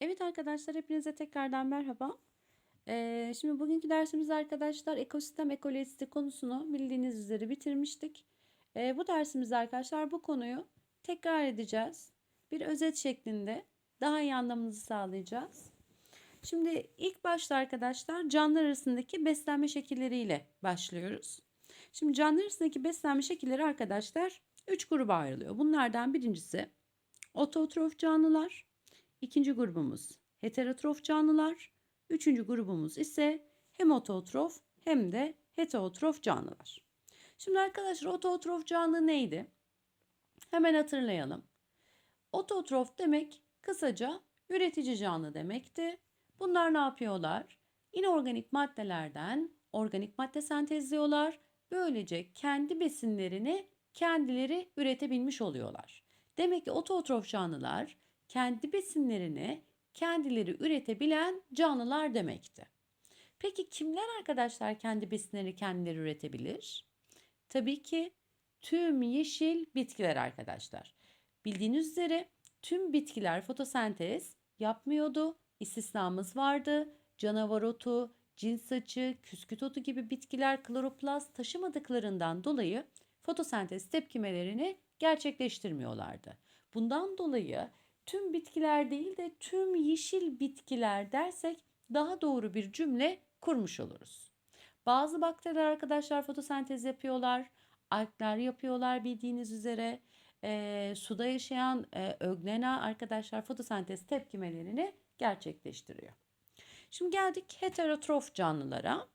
Evet arkadaşlar hepinize tekrardan merhaba. Ee, şimdi bugünkü dersimiz arkadaşlar ekosistem ekolojisi konusunu bildiğiniz üzere bitirmiştik. Ee, bu dersimizde arkadaşlar bu konuyu tekrar edeceğiz. Bir özet şeklinde daha iyi anlamınızı sağlayacağız. Şimdi ilk başta arkadaşlar canlılar arasındaki beslenme şekilleriyle başlıyoruz. Şimdi canlılar arasındaki beslenme şekilleri arkadaşlar 3 gruba ayrılıyor. Bunlardan birincisi ototrof canlılar, İkinci grubumuz heterotrof canlılar. Üçüncü grubumuz ise hem ototrof hem de heterotrof canlılar. Şimdi arkadaşlar ototrof canlı neydi? Hemen hatırlayalım. Ototrof demek kısaca üretici canlı demekti. Bunlar ne yapıyorlar? İnorganik maddelerden organik madde sentezliyorlar. Böylece kendi besinlerini kendileri üretebilmiş oluyorlar. Demek ki ototrof canlılar kendi besinlerini kendileri üretebilen canlılar demekti. Peki kimler arkadaşlar kendi besinlerini kendileri üretebilir? Tabii ki tüm yeşil bitkiler arkadaşlar. Bildiğiniz üzere tüm bitkiler fotosentez yapmıyordu. İstisnamız vardı. Canavar otu, cins saçı, küsküt otu gibi bitkiler kloroplast taşımadıklarından dolayı fotosentez tepkimelerini gerçekleştirmiyorlardı. Bundan dolayı tüm bitkiler değil de tüm yeşil bitkiler dersek daha doğru bir cümle kurmuş oluruz. Bazı bakteriler arkadaşlar fotosentez yapıyorlar. Algler yapıyorlar bildiğiniz üzere. E, suda yaşayan e, öglena arkadaşlar fotosentez tepkimelerini gerçekleştiriyor. Şimdi geldik heterotrof canlılara.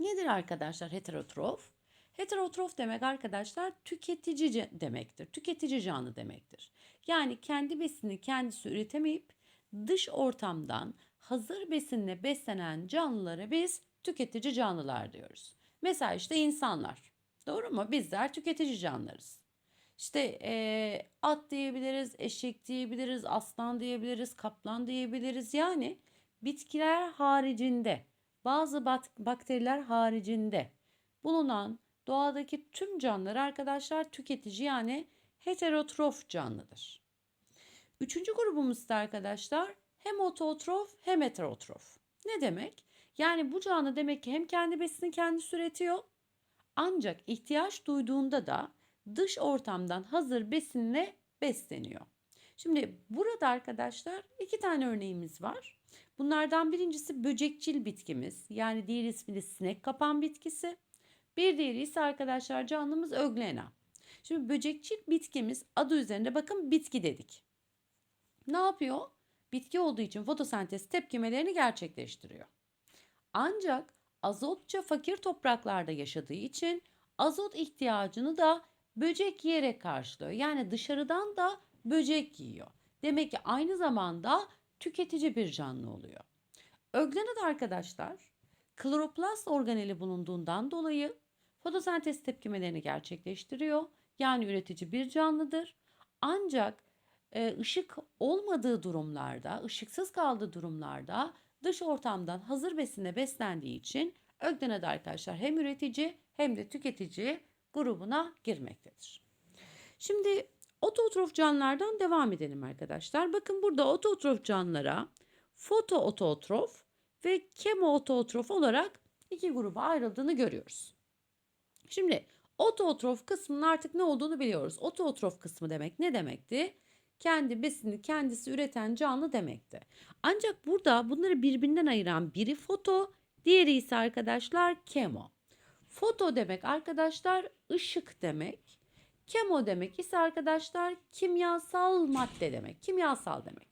Nedir arkadaşlar heterotrof? Heterotrof demek arkadaşlar tüketici demektir. Tüketici canlı demektir. Yani kendi besini kendisi üretemeyip dış ortamdan hazır besinle beslenen canlılara biz tüketici canlılar diyoruz. Mesela işte insanlar. Doğru mu? Bizler tüketici canlılarız. İşte e, at diyebiliriz, eşek diyebiliriz, aslan diyebiliriz, kaplan diyebiliriz. Yani bitkiler haricinde, bazı bakteriler haricinde bulunan doğadaki tüm canlılar arkadaşlar tüketici yani heterotrof canlıdır. Üçüncü grubumuz da arkadaşlar hem ototrof hem heterotrof. Ne demek? Yani bu canlı demek ki hem kendi besini kendisi üretiyor ancak ihtiyaç duyduğunda da dış ortamdan hazır besinle besleniyor. Şimdi burada arkadaşlar iki tane örneğimiz var. Bunlardan birincisi böcekçil bitkimiz yani diğer ismi de sinek kapan bitkisi. Bir diğeri ise arkadaşlar canlımız öglena. Şimdi böcekçil bitkimiz adı üzerinde bakın bitki dedik. Ne yapıyor? Bitki olduğu için fotosentez tepkimelerini gerçekleştiriyor. Ancak azotça fakir topraklarda yaşadığı için azot ihtiyacını da böcek yiyerek karşılıyor. Yani dışarıdan da böcek yiyor. Demek ki aynı zamanda tüketici bir canlı oluyor. Öglena da arkadaşlar kloroplast organeli bulunduğundan dolayı fotosentez tepkimelerini gerçekleştiriyor. Yani üretici bir canlıdır. Ancak e, ışık olmadığı durumlarda, ışıksız kaldığı durumlarda dış ortamdan hazır besinle beslendiği için ögdenede arkadaşlar hem üretici hem de tüketici grubuna girmektedir. Şimdi ototrof canlılardan devam edelim arkadaşlar. Bakın burada ototrof canlılara fotoototrof ve kemoototrof olarak iki gruba ayrıldığını görüyoruz. Şimdi ototrof kısmının artık ne olduğunu biliyoruz. Ototrof kısmı demek ne demekti? Kendi besini kendisi üreten canlı demekti. Ancak burada bunları birbirinden ayıran biri foto, diğeri ise arkadaşlar kemo. Foto demek arkadaşlar ışık demek. Kemo demek ise arkadaşlar kimyasal madde demek. Kimyasal demek.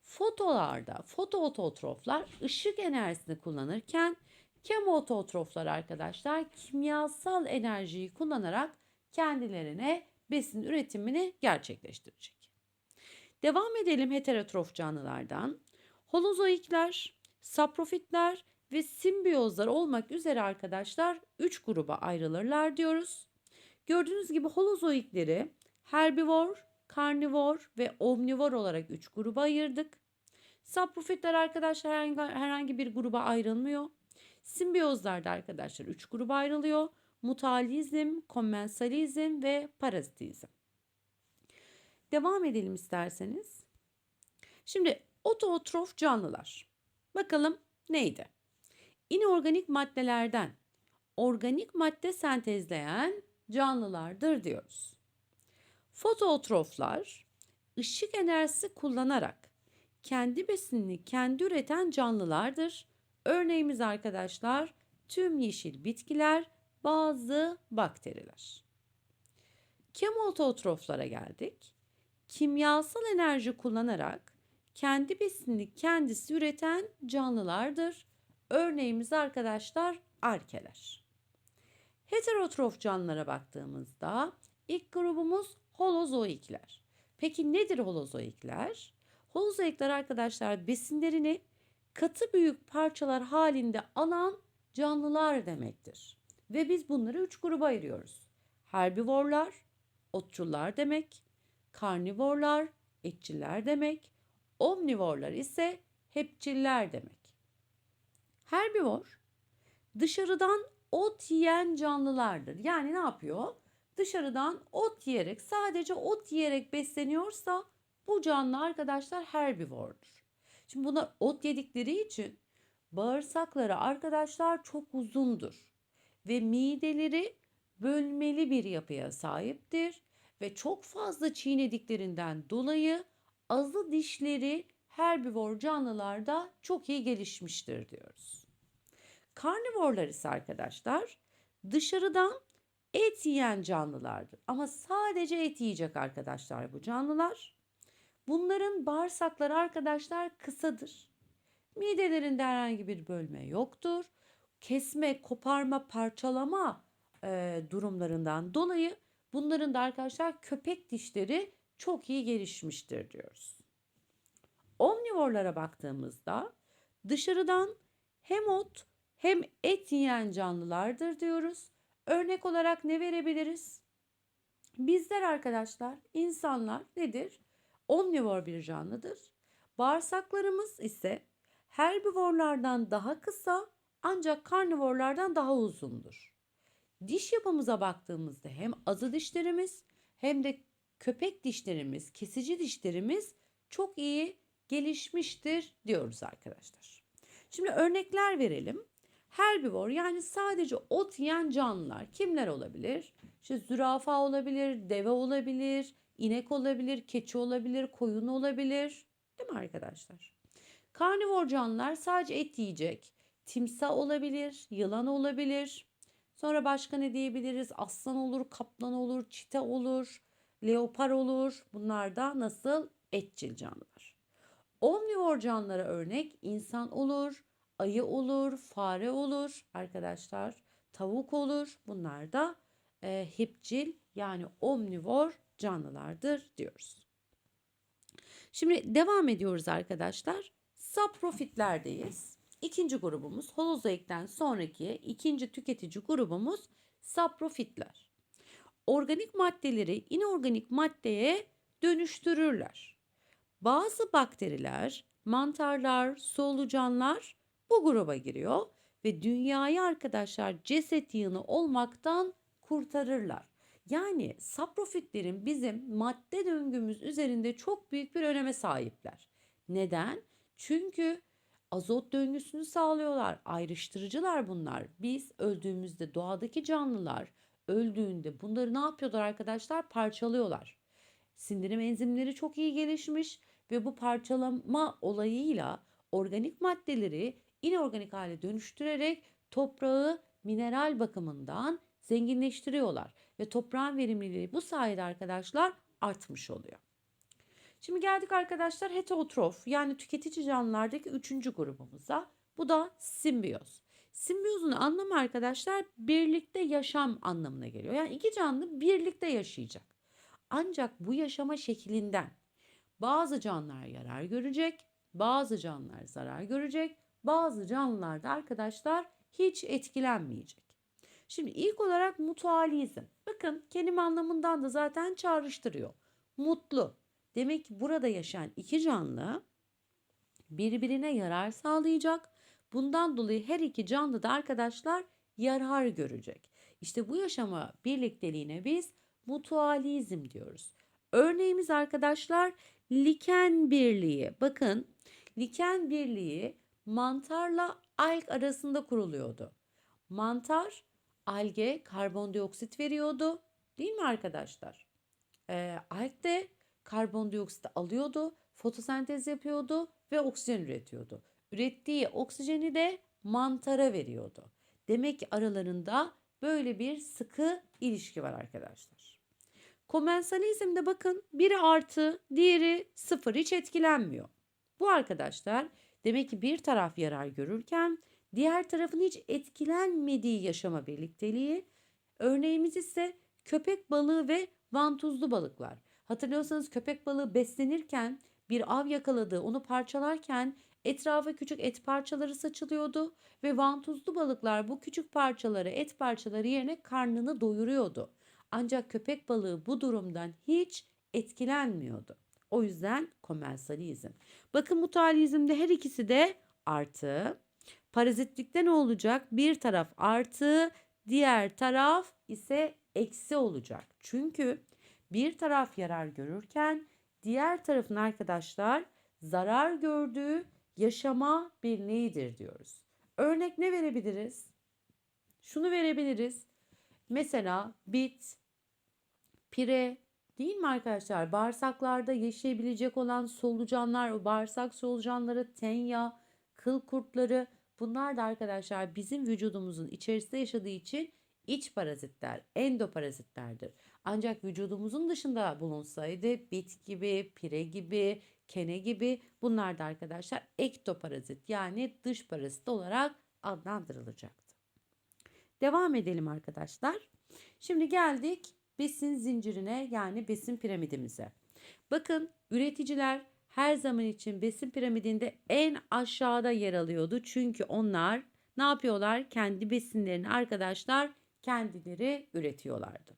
Fotolarda fotoototroflar ışık enerjisini kullanırken Kemototroflar arkadaşlar kimyasal enerjiyi kullanarak kendilerine besin üretimini gerçekleştirecek. Devam edelim heterotrof canlılardan. Holozoikler, saprofitler ve simbiyozlar olmak üzere arkadaşlar 3 gruba ayrılırlar diyoruz. Gördüğünüz gibi holozoikleri herbivor, karnivor ve omnivor olarak 3 gruba ayırdık. Saprofitler arkadaşlar herhangi bir gruba ayrılmıyor. Simbiyozlarda arkadaşlar 3 gruba ayrılıyor. Mutualizm, komensalizm ve parazitizm. Devam edelim isterseniz. Şimdi Ototrof canlılar. Bakalım neydi? İnorganik maddelerden organik madde sentezleyen canlılardır diyoruz. Fototroflar ışık enerjisi kullanarak kendi besinini kendi üreten canlılardır. Örneğimiz arkadaşlar tüm yeşil bitkiler, bazı bakteriler. Kemototroflara geldik. Kimyasal enerji kullanarak kendi besinini kendisi üreten canlılardır. Örneğimiz arkadaşlar arkeler. Heterotrof canlılara baktığımızda ilk grubumuz holozoikler. Peki nedir holozoikler? Holozoikler arkadaşlar besinlerini katı büyük parçalar halinde alan canlılar demektir. Ve biz bunları üç gruba ayırıyoruz. Herbivorlar, otçullar demek, karnivorlar, etçiller demek, omnivorlar ise hepçiller demek. Herbivor dışarıdan ot yiyen canlılardır. Yani ne yapıyor? Dışarıdan ot yiyerek, sadece ot yiyerek besleniyorsa bu canlı arkadaşlar herbivordur. Şimdi buna ot yedikleri için bağırsakları arkadaşlar çok uzundur ve mideleri bölmeli bir yapıya sahiptir ve çok fazla çiğnediklerinden dolayı azı dişleri herbivor canlılarda çok iyi gelişmiştir diyoruz. Karnivorlar ise arkadaşlar dışarıdan et yiyen canlılardır. Ama sadece et yiyecek arkadaşlar bu canlılar. Bunların bağırsakları arkadaşlar kısadır. Midelerinde herhangi bir bölme yoktur. Kesme, koparma, parçalama e, durumlarından dolayı bunların da arkadaşlar köpek dişleri çok iyi gelişmiştir diyoruz. Omnivorlara baktığımızda dışarıdan hem ot hem et yiyen canlılardır diyoruz. Örnek olarak ne verebiliriz? Bizler arkadaşlar, insanlar nedir? Omnivor bir canlıdır. Bağırsaklarımız ise herbivorlardan daha kısa ancak karnivorlardan daha uzundur. Diş yapımıza baktığımızda hem azı dişlerimiz hem de köpek dişlerimiz, kesici dişlerimiz çok iyi gelişmiştir diyoruz arkadaşlar. Şimdi örnekler verelim. Herbivor yani sadece ot yiyen canlılar kimler olabilir? İşte zürafa olabilir, deve olabilir, inek olabilir, keçi olabilir, koyun olabilir. Değil mi arkadaşlar? Karnivor canlılar sadece et yiyecek. Timsah olabilir, yılan olabilir. Sonra başka ne diyebiliriz? Aslan olur, kaplan olur, çite olur, leopar olur. Bunlar da nasıl? Etçil canlılar. Omnivor canlılara örnek insan olur, ayı olur, fare olur arkadaşlar. Tavuk olur. Bunlar da e, hipcil yani omnivor canlılardır diyoruz. Şimdi devam ediyoruz arkadaşlar. Saprofitlerdeyiz. İkinci grubumuz holozoikten sonraki ikinci tüketici grubumuz saprofitler. Organik maddeleri inorganik maddeye dönüştürürler. Bazı bakteriler, mantarlar, solucanlar bu gruba giriyor ve dünyayı arkadaşlar ceset yığını olmaktan kurtarırlar. Yani saprofitlerin bizim madde döngümüz üzerinde çok büyük bir öneme sahipler. Neden? Çünkü azot döngüsünü sağlıyorlar. Ayrıştırıcılar bunlar. Biz öldüğümüzde doğadaki canlılar öldüğünde bunları ne yapıyorlar arkadaşlar? Parçalıyorlar. Sindirim enzimleri çok iyi gelişmiş ve bu parçalama olayıyla organik maddeleri inorganik hale dönüştürerek toprağı mineral bakımından zenginleştiriyorlar ve toprağın verimliliği bu sayede arkadaşlar artmış oluyor. Şimdi geldik arkadaşlar heterotrof yani tüketici canlılardaki üçüncü grubumuza. Bu da simbiyoz. Simbiyozun anlamı arkadaşlar birlikte yaşam anlamına geliyor. Yani iki canlı birlikte yaşayacak. Ancak bu yaşama şeklinden bazı canlılar yarar görecek, bazı canlılar zarar görecek, bazı canlılar da arkadaşlar hiç etkilenmeyecek. Şimdi ilk olarak mutualizm. Bakın kelime anlamından da zaten çağrıştırıyor. Mutlu. Demek ki burada yaşayan iki canlı birbirine yarar sağlayacak. Bundan dolayı her iki canlı da arkadaşlar yarar görecek. İşte bu yaşama birlikteliğine biz mutualizm diyoruz. Örneğimiz arkadaşlar liken birliği. Bakın Liken birliği mantarla alg arasında kuruluyordu. Mantar alge karbondioksit veriyordu. Değil mi arkadaşlar? Ee, alg de karbondioksit alıyordu, fotosentez yapıyordu ve oksijen üretiyordu. Ürettiği oksijeni de mantara veriyordu. Demek ki aralarında böyle bir sıkı ilişki var arkadaşlar. Komensalizmde bakın biri artı, diğeri sıfır hiç etkilenmiyor. Bu arkadaşlar demek ki bir taraf yarar görürken diğer tarafın hiç etkilenmediği yaşama birlikteliği. Örneğimiz ise köpek balığı ve vantuzlu balıklar. Hatırlıyorsanız köpek balığı beslenirken bir av yakaladı, onu parçalarken etrafa küçük et parçaları saçılıyordu ve vantuzlu balıklar bu küçük parçaları, et parçaları yerine karnını doyuruyordu. Ancak köpek balığı bu durumdan hiç etkilenmiyordu. O yüzden komensalizm. Bakın mutualizmde her ikisi de artı. Parazitlikte ne olacak? Bir taraf artı, diğer taraf ise eksi olacak. Çünkü bir taraf yarar görürken diğer tarafın arkadaşlar zarar gördüğü yaşama birliğidir diyoruz. Örnek ne verebiliriz? Şunu verebiliriz. Mesela bit, pire değil mi arkadaşlar? Bağırsaklarda yaşayabilecek olan solucanlar, bağırsak solucanları, tenya, kıl kurtları bunlar da arkadaşlar bizim vücudumuzun içerisinde yaşadığı için iç parazitler, endoparazitlerdir. Ancak vücudumuzun dışında bulunsaydı bit gibi, pire gibi, kene gibi bunlar da arkadaşlar ektoparazit yani dış parazit olarak adlandırılacaktı. Devam edelim arkadaşlar. Şimdi geldik besin zincirine yani besin piramidimize. Bakın üreticiler her zaman için besin piramidinde en aşağıda yer alıyordu. Çünkü onlar ne yapıyorlar? Kendi besinlerini arkadaşlar kendileri üretiyorlardı.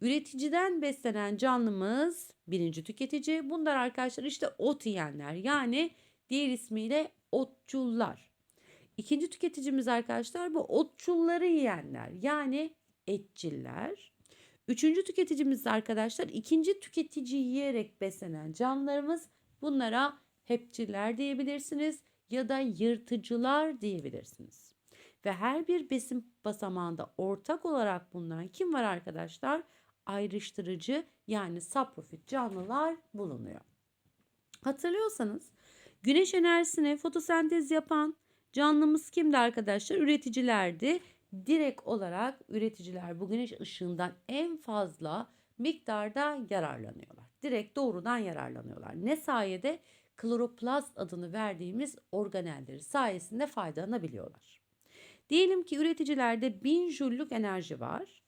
Üreticiden beslenen canlımız birinci tüketici. Bunlar arkadaşlar işte ot yiyenler yani diğer ismiyle otçullar. İkinci tüketicimiz arkadaşlar bu otçulları yiyenler yani etçiller. Üçüncü tüketicimiz arkadaşlar ikinci tüketici yiyerek beslenen canlılarımız bunlara hepçiller diyebilirsiniz ya da yırtıcılar diyebilirsiniz. Ve her bir besin basamağında ortak olarak bulunan kim var arkadaşlar? Ayrıştırıcı yani saprofit canlılar bulunuyor. Hatırlıyorsanız güneş enerjisine fotosentez yapan canlımız kimdi arkadaşlar? Üreticilerdi. Direkt olarak üreticiler bu güneş ışığından en fazla miktarda yararlanıyorlar. Direkt doğrudan yararlanıyorlar. Ne sayede? Kloroplast adını verdiğimiz organelleri sayesinde faydalanabiliyorlar. Diyelim ki üreticilerde 1000 jüllük enerji var.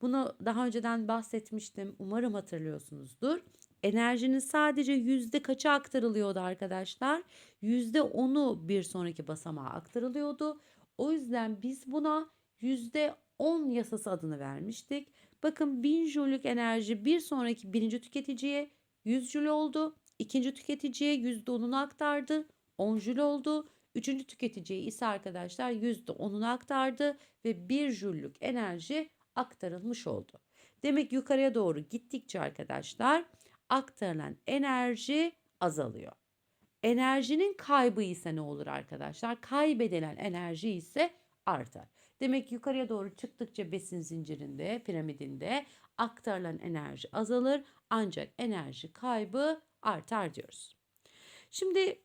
Bunu daha önceden bahsetmiştim. Umarım hatırlıyorsunuzdur. Enerjinin sadece yüzde kaça aktarılıyordu arkadaşlar? Yüzde onu bir sonraki basamağa aktarılıyordu. O yüzden biz buna yüzde 10 yasası adını vermiştik. Bakın 1000 jüllük enerji bir sonraki birinci tüketiciye 100 jül oldu. İkinci tüketiciye yüzde 10'unu aktardı. 10 jül oldu. Üçüncü tüketiciye ise arkadaşlar yüzde 10'unu aktardı ve 1 jüllük enerji aktarılmış oldu. Demek yukarıya doğru gittikçe arkadaşlar aktarılan enerji azalıyor. Enerjinin kaybı ise ne olur arkadaşlar? Kaybedilen enerji ise artar. Demek yukarıya doğru çıktıkça besin zincirinde, piramidinde aktarılan enerji azalır ancak enerji kaybı artar diyoruz. Şimdi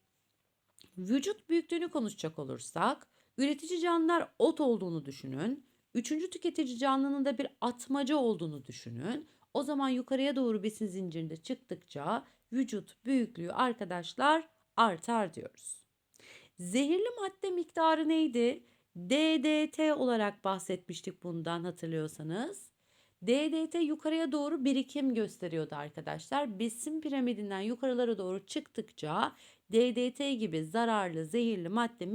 vücut büyüklüğünü konuşacak olursak üretici canlılar ot olduğunu düşünün. Üçüncü tüketici canlının da bir atmaca olduğunu düşünün. O zaman yukarıya doğru besin zincirinde çıktıkça vücut büyüklüğü arkadaşlar artar diyoruz. Zehirli madde miktarı neydi? DDT olarak bahsetmiştik bundan hatırlıyorsanız. DDT yukarıya doğru birikim gösteriyordu arkadaşlar. Besin piramidinden yukarılara doğru çıktıkça DDT gibi zararlı zehirli madde